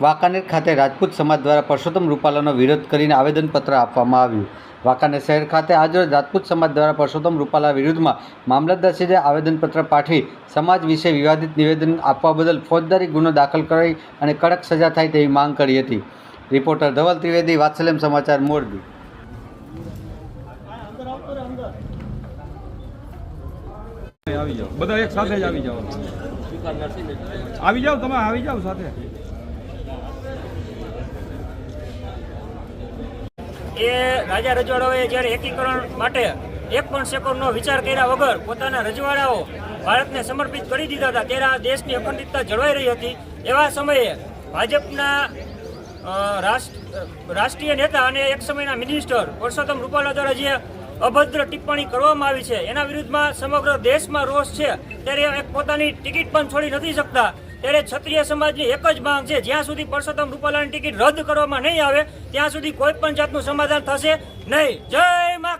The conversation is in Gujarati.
વાંકાનેર ખાતે રાજપૂત સમાજ દ્વારા પરસોત્તમ રૂપાલાનો વિરોધ કરીને આવેદનપત્ર આપવામાં આવ્યું. વાંકાનેર શહેર ખાતે આજરોજ રાજપૂત સમાજ દ્વારા પરસોત્તમ રૂપાલા વિરુદ્ધમાં મામલતદારશ્રીએ આવેદનપત્ર પાઠવી સમાજ વિશે વિવાદિત નિવેદન આપવા બદલ ફોજદારી ગુનો દાખલ કરી અને કડક સજા થાય તેવી માંગ કરી હતી. રિપોર્ટર ધવલ ત્રિવેદી, વાત્સલ્યમ સમાચાર, મોરબી. આવી જાઓ. બધા એક સાથે જ આવી જાઓ. આવી જાઓ તમે આવી જાઓ સાથે. એ રાજા રજવાડાઓએ જ્યારે એકીકરણ માટે એક પણ સેકન્ડનો વિચાર કર્યા વગર પોતાના રજવાડાઓ ભારતને સમર્પિત કરી દીધા હતા, ત્યારે આ દેશની અખંડિતતા જળવાઈ રહી હતી. એવા સમયે ભાજપના રાષ્ટ્રીય નેતા અને એક સમયના મિનિસ્ટર પરસોત્તમ રૂપાલા દ્વારા જે અભદ્ર ટિપ્પણી કરવામાં આવી છે. એના વિરુદ્ધમાં સમગ્ર દેશમાં રોષ છે. ત્યારે એક પોતાની ટિકિટ પણ છોડી નથી શકતા. ત્યારે ક્ષત્રિય સમાજની એક જ માંગ છે. જ્યાં સુધી પરસોત્તમ રૂપાલાની ટિકિટ રદ કરવામાં નહીં આવે, ત્યાં સુધી કોઈ પણ જાતનું સમાધાન થશે નહીં. જય મા